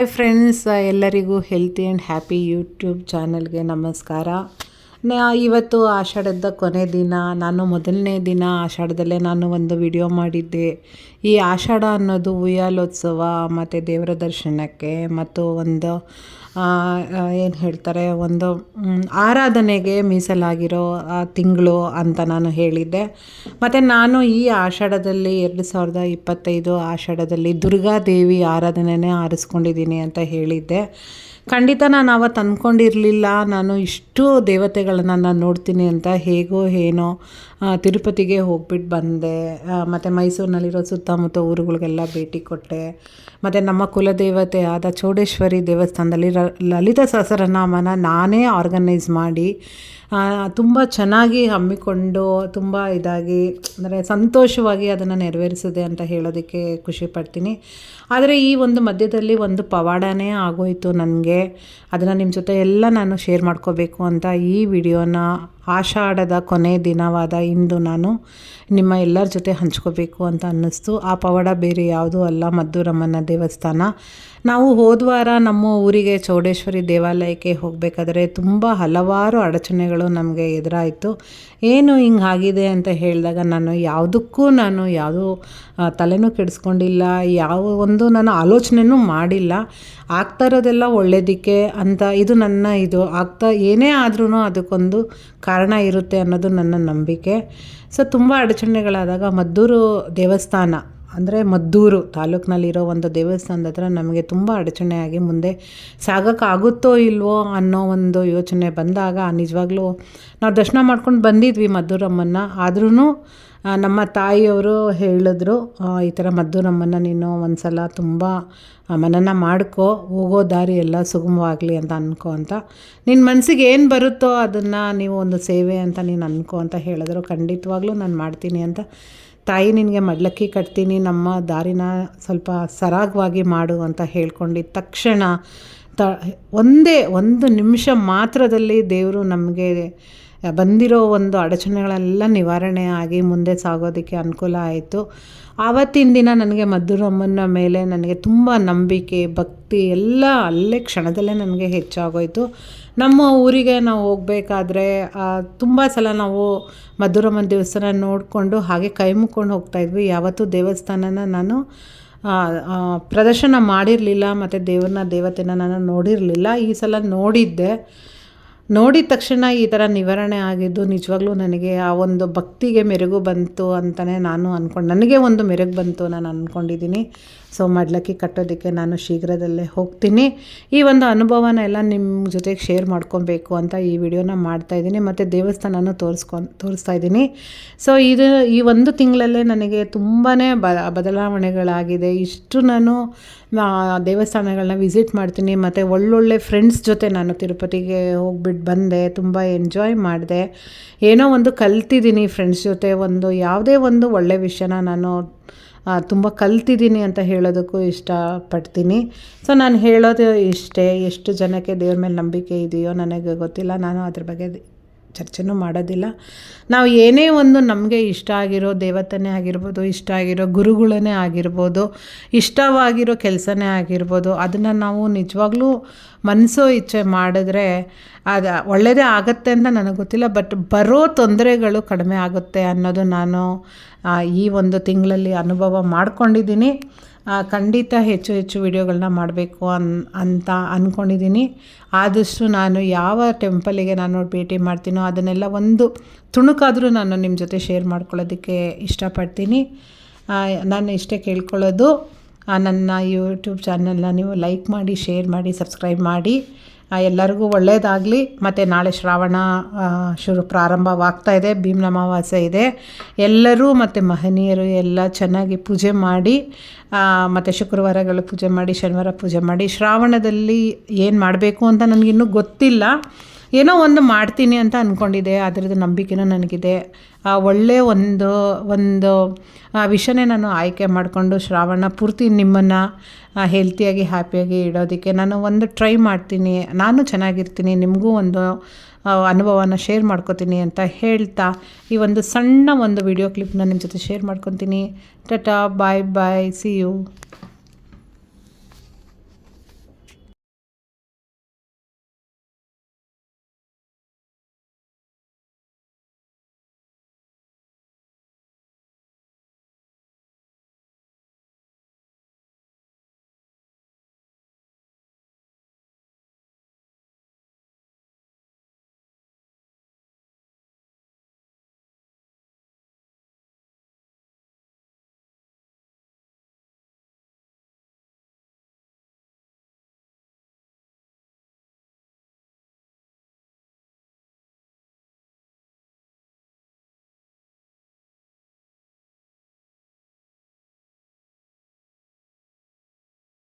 Hi friends ಎಲ್ಲರಿಗೂ healthy and happy YouTube ಚಾನಲ್ಗೆ ನಮಸ್ಕಾರ. ನಾ ಇವತ್ತು ಆಷಾಢದ ಕೊನೆ ದಿನ, ನಾನು ಮೊದಲನೇ ದಿನ ಆಷಾಢದಲ್ಲೇ ನಾನು ಒಂದು ವಿಡಿಯೋ ಮಾಡಿದ್ದೆ. ಈ ಆಷಾಢ ಅನ್ನೋದು ಉಯ್ಯಾಲೋತ್ಸವ, ಮತ್ತು ದೇವರ ದರ್ಶನಕ್ಕೆ, ಮತ್ತು ಒಂದು ಏನು ಹೇಳ್ತಾರೆ, ಒಂದು ಆರಾಧನೆಗೆ ಮೀಸಲಾಗಿರೋ ತಿಂಗಳು ಅಂತ ನಾನು ಹೇಳಿದ್ದೆ. ಮತ್ತು ನಾನು ಈ ಆಷಾಢದಲ್ಲಿ ಎರಡು ಸಾವಿರದ ಇಪ್ಪತ್ತೈದು ಆಷಾಢದಲ್ಲಿ ದುರ್ಗಾದೇವಿ ಆರಾಧನೆನೇ ಆರಿಸ್ಕೊಂಡಿದ್ದೀನಿ ಅಂತ ಹೇಳಿದ್ದೆ. ಖಂಡಿತ ನಾನು ಅವತ್ತು ಅಂದ್ಕೊಂಡಿರಲಿಲ್ಲ. ನಾನು ಇಷ್ಟು ದೇವತೆಗಳನ್ನು ನಾನು ನೋಡ್ತೀನಿ ಅಂತ ಹೇಗೋ ಏನೋ ತಿರುಪತಿಗೆ ಹೋಗ್ಬಿಟ್ಟು ಬಂದೆ. ಮತ್ತು ಮೈಸೂರಿನಲ್ಲಿರೋ ಸುತ್ತಮುತ್ತ ಊರುಗಳಿಗೆಲ್ಲ ಭೇಟಿ ಕೊಟ್ಟೆ. ಮತ್ತು ನಮ್ಮ ಕುಲದೇವತೆ ಆದ ಚೌಡೇಶ್ವರಿ ದೇವಸ್ಥಾನದಲ್ಲಿ ಲಲಿತ ಸಹಸ್ರನಾಮನ ನಾನೇ ಆರ್ಗನೈಸ್ ಮಾಡಿ ತುಂಬ ಚೆನ್ನಾಗಿ ಹಮ್ಮಿಕೊಂಡು, ತುಂಬ ಇದಾಗಿ, ಅಂದರೆ ಸಂತೋಷವಾಗಿ ಅದನ್ನು ನೆರವೇರಿಸಿದೆ ಅಂತ ಹೇಳೋದಕ್ಕೆ ಖುಷಿಪಡ್ತೀನಿ ಆದರೆ ಈ ಒಂದು ಮಧ್ಯದಲ್ಲಿ ಒಂದು ಪವಾಡನೇ ಆಗೋಯಿತು ನನಗೆ. ಅದನ್ನು ನಿಮ್ಮ ಜೊತೆ ಎಲ್ಲ ನಾನು ಶೇರ್ ಮಾಡ್ಕೋಬೇಕು ಅಂತ ಈ ವಿಡಿಯೋನ ಆಷಾಢದ ಕೊನೆ ದಿನವಾದ ಇಂದು ನಾನು ನಿಮ್ಮ ಎಲ್ಲರ ಜೊತೆ ಹಂಚ್ಕೋಬೇಕು ಅಂತ ಅನ್ನಿಸ್ತು. ಆ ಪವಾಡ ಬೇರೆ ಯಾವುದೂ ಅಲ್ಲ. ಮದ್ದೂರಮ್ಮನ ದೇವಸ್ಥಾನ. ನಾವು ಹೋದ್ವಾರ ನಮ್ಮ ಊರಿಗೆ ಚೌಡೇಶ್ವರಿ ದೇವಾಲಯಕ್ಕೆ ಹೋಗಬೇಕಾದ್ರೆ ತುಂಬ ಹಲವಾರು ಅಡಚಣೆಗಳು ನಮಗೆ ಎದುರಾಯಿತು. ಏನು ಹಿಂಗೆ ಆಗಿದೆ ಅಂತ ಹೇಳಿದಾಗ ನಾನು ಯಾವುದಕ್ಕೂ ನಾನು ಯಾವುದೂ ತಲೆನೂ ಕೆಡಿಸ್ಕೊಂಡಿಲ್ಲ, ಯಾವ ಒಂದು ನಾನು ಆಲೋಚನೆನೂ ಮಾಡಿಲ್ಲ. ಆಗ್ತಾ ಇರೋದೆಲ್ಲ ಒಳ್ಳೇದಕ್ಕೆ ಅಂತ ಇದು ನನ್ನ ಇದು. ಆಗ್ತಾ ಏನೇ ಆದ್ರೂ ಅದಕ್ಕೊಂದು ಕಾರಣ ಇರುತ್ತೆ ಅನ್ನೋದು ನನ್ನ ನಂಬಿಕೆ. ಸೊ, ತುಂಬ ಅಡಚಣೆಗಳಾದಾಗ ಮದ್ದೂರು ದೇವಸ್ಥಾನ ಅಂದರೆ ಮದ್ದೂರು ತಾಲೂಕಿನಲ್ಲಿರೋ ಒಂದು ದೇವಸ್ಥಾನದ ಹತ್ರ ನಮಗೆ ತುಂಬ ಅಡಚಣೆಯಾಗಿ ಮುಂದೆ ಸಾಗೋಕ್ಕಾಗುತ್ತೋ ಇಲ್ವೋ ಅನ್ನೋ ಒಂದು ಯೋಚನೆ ಬಂದಾಗ ನಿಜವಾಗ್ಲೂ ನಾವು ದರ್ಶನ ಮಾಡ್ಕೊಂಡು ಬಂದಿದ್ವಿ ಮದ್ದೂರಮ್ಮನ್ನ. ಆದ್ರೂ ನಮ್ಮ ತಾಯಿಯವರು ಹೇಳಿದ್ರು ಈ ಥರ ಮದ್ದು ನಮ್ಮನ್ನು ನೀನು ಒಂದು ಸಲ ತುಂಬ ಮನನ ಮಾಡ್ಕೋ, ಹೋಗೋ ದಾರಿ ಎಲ್ಲ ಸುಗಮವಾಗಲಿ ಅಂತ ಅನ್ಕೋ ಅಂತ. ನಿನ್ನ ಮನಸ್ಸಿಗೆ ಏನು ಬರುತ್ತೋ ಅದನ್ನು ನೀವು ಒಂದು ಸೇವೆ ಅಂತ ನೀನು ಅನ್ಕೋ ಅಂತ ಹೇಳಿದ್ರು. ಖಂಡಿತವಾಗ್ಲೂ ನಾನು ಮಾಡ್ತೀನಿ ಅಂತ. ತಾಯಿ ನಿನಗೆ ಮಡ್ಲಕ್ಕಿ ಕಟ್ತೀನಿ, ನಮ್ಮ ದಾರಿನ ಸ್ವಲ್ಪ ಸರಾಗವಾಗಿ ಮಾಡು ಅಂತ ಹೇಳ್ಕೊಂಡಿದ್ದ ತಕ್ಷಣ, ತ, ಒಂದೇ ಒಂದು ನಿಮಿಷ ಮಾತ್ರದಲ್ಲಿ ದೇವರು ನಮಗೆ ಬಂದಿರೋ ಒಂದು ಅಡಚಣೆಗಳೆಲ್ಲ ನಿವಾರಣೆ ಆಗಿ ಮುಂದೆ ಸಾಗೋದಕ್ಕೆ ಅನುಕೂಲ ಆಯಿತು. ಆವತ್ತಿನ ದಿನ ನನಗೆ ಮದ್ದೂರಮ್ಮನ ಮೇಲೆ ನನಗೆ ತುಂಬ ನಂಬಿಕೆ, ಭಕ್ತಿ ಎಲ್ಲ ಅಲ್ಲೇ ಕ್ಷಣದಲ್ಲೇ ನನಗೆ ಹೆಚ್ಚಾಗೋಯಿತು. ನಮ್ಮ ಊರಿಗೆ ನಾವು ಹೋಗಬೇಕಾದ್ರೆ ತುಂಬ ಸಲ ನಾವು ಮದ್ದೂರಮ್ಮನ ದೇವಸ್ಥಾನ ನೋಡಿಕೊಂಡು ಹಾಗೆ ಕೈ ಮುಕ್ಕೊಂಡು ಹೋಗ್ತಾಯಿದ್ವಿ ಯಾವತ್ತೂ ದೇವಸ್ಥಾನನ ನಾನು ಪ್ರದರ್ಶನ ಮಾಡಿರಲಿಲ್ಲ, ಮತ್ತು ದೇವ್ರನ್ನ, ದೇವತೆನ ನಾನು ನೋಡಿರಲಿಲ್ಲ. ಈ ಸಲ ನೋಡಿದ್ದೆ. ನೋಡಿದ ತಕ್ಷಣ ಈ ಥರ ನಿವಾರಣೆ ಆಗಿದ್ದು ನಿಜವಾಗ್ಲೂ ನನಗೆ ಆ ಒಂದು ಭಕ್ತಿಗೆ ಮೆರುಗು ಬಂತು ಅಂತಲೇ ನಾನು ಅಂದ್ಕೊಂಡು ನನಗೆ ಒಂದು ಮೆರುಗು ಬಂತು ನಾನು ಅಂದ್ಕೊಂಡಿದ್ದೀನಿ ಸೊ ಮಡ್ಲಕ್ಕಿ ಕಟ್ಟೋದಕ್ಕೆ ನಾನು ಶೀಘ್ರದಲ್ಲೇ ಹೋಗ್ತೀನಿ. ಈ ಒಂದು ಅನುಭವನ ಎಲ್ಲ ನಿಮ್ಮ ಜೊತೆಗೆ ಶೇರ್ ಮಾಡ್ಕೊಬೇಕು ಅಂತ ಈ ವಿಡಿಯೋನ ಮಾಡ್ತಾಯಿದ್ದೀನಿ ಮತ್ತು ದೇವಸ್ಥಾನನೂ ತೋರಿಸ್ಕೊಂಡು ತೋರಿಸ್ತಾ ಇದ್ದೀನಿ. ಸೊ ಇದು ಈ ಒಂದು ತಿಂಗಳಲ್ಲೇ ನನಗೆ ತುಂಬಾ ಬ, ಬದಲಾವಣೆಗಳಾಗಿದೆ. ಇಷ್ಟು ನಾನು ದೇವಸ್ಥಾನಗಳನ್ನ ವಿಸಿಟ್ ಮಾಡ್ತೀನಿ. ಮತ್ತು ಒಳ್ಳೊಳ್ಳೆ ಫ್ರೆಂಡ್ಸ್ ಜೊತೆ ನಾನು ತಿರುಪತಿಗೆ ಹೋಗ್ಬಿಟ್ಟು ಬಂದೆ, ತುಂಬ ಎಂಜಾಯ್ ಮಾಡಿದೆ. ಏನೋ ಒಂದು ಕಲ್ತಿದ್ದೀನಿ ಫ್ರೆಂಡ್ಸ್ ಜೊತೆ, ಒಂದು ಯಾವುದೇ ಒಂದು ಒಳ್ಳೆಯ ವಿಷಯನ ನಾನು ತುಂಬ ಕಲ್ತಿದ್ದೀನಿ ಅಂತ ಹೇಳೋದಕ್ಕೂ ಇಷ್ಟಪಡ್ತೀನಿ. ಸೊ ನಾನು ಹೇಳೋದು ಇಷ್ಟೇ, ಎಷ್ಟು ಜನಕ್ಕೆ ದೇವ್ರ ಮೇಲೆ ನಂಬಿಕೆ ಇದೆಯೋ ನನಗೆ ಗೊತ್ತಿಲ್ಲ. ನಾನು ಅದ್ರ ಬಗ್ಗೆ ಚರ್ಚೆನೂ ಮಾಡೋದಿಲ್ಲ. ನಾವು ಏನೇ ಒಂದು ನಮಗೆ ಇಷ್ಟ ಆಗಿರೋ ದೇವತನೇ ಆಗಿರ್ಬೋದು, ಇಷ್ಟ ಆಗಿರೋ ಗುರುಗಳನ್ನೇ ಆಗಿರ್ಬೋದು, ಇಷ್ಟವಾಗಿರೋ ಕೆಲಸನೇ ಆಗಿರ್ಬೋದು, ಅದನ್ನು ನಾವು ನಿಜವಾಗ್ಲೂ ಮನಸ್ಸೋ ಇಚ್ಛೆ ಮಾಡಿದ್ರೆ ಅದು ಒಳ್ಳೆಯದೇ ಆಗುತ್ತೆ ಅಂತ ನನಗೆ ಗೊತ್ತಿಲ್ಲ. ಬಟ್ ಬರೋ ತೊಂದರೆಗಳು ಕಡಿಮೆ ಆಗುತ್ತೆ ಅನ್ನೋದು ನಾನು ಈ ಒಂದು ತಿಂಗಳಲ್ಲಿ ಅನುಭವ ಮಾಡ್ಕೊಂಡಿದ್ದೀನಿ. ಖಂಡಿತ ಹೆಚ್ಚು ಹೆಚ್ಚು ವಿಡಿಯೋಗಳನ್ನ ಮಾಡಬೇಕು ಅನ್, ಅಂತ ಅಂದ್ಕೊಂಡಿದ್ದೀನಿ ಆದಷ್ಟು ನಾನು ಯಾವ ಟೆಂಪಲಿಗೆ ನಾನು ಭೇಟಿ ಮಾಡ್ತೀನೋ ಅದನ್ನೆಲ್ಲ ಒಂದು ತುಣುಕಾದರೂ ನಾನು ನಿಮ್ಮ ಜೊತೆ ಶೇರ್ ಮಾಡ್ಕೊಳ್ಳೋದಕ್ಕೆ ಇಷ್ಟಪಡ್ತೀನಿ. ನಾನು ಇಷ್ಟೇ ಕೇಳ್ಕೊಳ್ಳೋದು. ನನ್ನ ಯೂಟ್ಯೂಬ್ ಚಾನಲ್ನ ನೀವು ಲೈಕ್ ಮಾಡಿ ಶೇರ್ ಮಾಡಿ ಸಬ್ಸ್ಕ್ರೈಬ್ ಮಾಡಿ. ಎಲ್ಲರಿಗೂ ಒಳ್ಳೆಯದಾಗಲಿ ಮತ್ತು ನಾಳೆ ಶ್ರಾವಣ ಶುರು ಪ್ರಾರಂಭವಾಗ್ತಾ ಇದೆ. ಭೀಮ್ನ ಅಮಾವಾಸ್ಯೆ ಇದೆ. ಎಲ್ಲರೂ ಮತ್ತು ಮಹನೀಯರು ಎಲ್ಲ ಚೆನ್ನಾಗಿ ಪೂಜೆ ಮಾಡಿ ಮತ್ತು ಶುಕ್ರವಾರಗಳು ಪೂಜೆ ಮಾಡಿ, ಶನಿವಾರ ಪೂಜೆ ಮಾಡಿ, ಶ್ರಾವಣದಲ್ಲಿ ಏನು ಮಾಡಬೇಕು ಅಂತ ನನಗಿನ್ನೂ ಗೊತ್ತಿಲ್ಲ. ಏನೋ ಒಂದು ಮಾಡ್ತೀನಿ ಅಂತ ಅಂದ್ಕೊಂಡಿದ್ದೆ ಅದರದ್ದು ನಂಬಿಕೆನೂ ನನಗಿದೆ. ಆ, ಒಳ್ಳೆಯ ಒಂದು ಒಂದು ವಿಷಯನೇ ನಾನು ಆಯ್ಕೆ ಮಾಡಿಕೊಂಡು ಶ್ರಾವಣ ಪೂರ್ತಿ ನಿಮ್ಮನ್ನು ಹೆಲ್ತಿಯಾಗಿ ಹ್ಯಾಪಿಯಾಗಿ ಇಡೋದಕ್ಕೆ ನಾನು ಒಂದು ಟ್ರೈ ಮಾಡ್ತೀನಿ. ನಾನು ಚೆನ್ನಾಗಿರ್ತೀನಿ ನಿಮಗೂ ಒಂದು ಅನುಭವನ ಶೇರ್ ಮಾಡ್ಕೋತೀನಿ ಅಂತ ಹೇಳ್ತಾ ಈ ಒಂದು ಸಣ್ಣ ಒಂದು ವಿಡಿಯೋ ಕ್ಲಿಪ್ನ ನಿಮ್ಮ ಜೊತೆ ಶೇರ್ ಮಾಡ್ಕೊತೀನಿ. Tata bye bye see you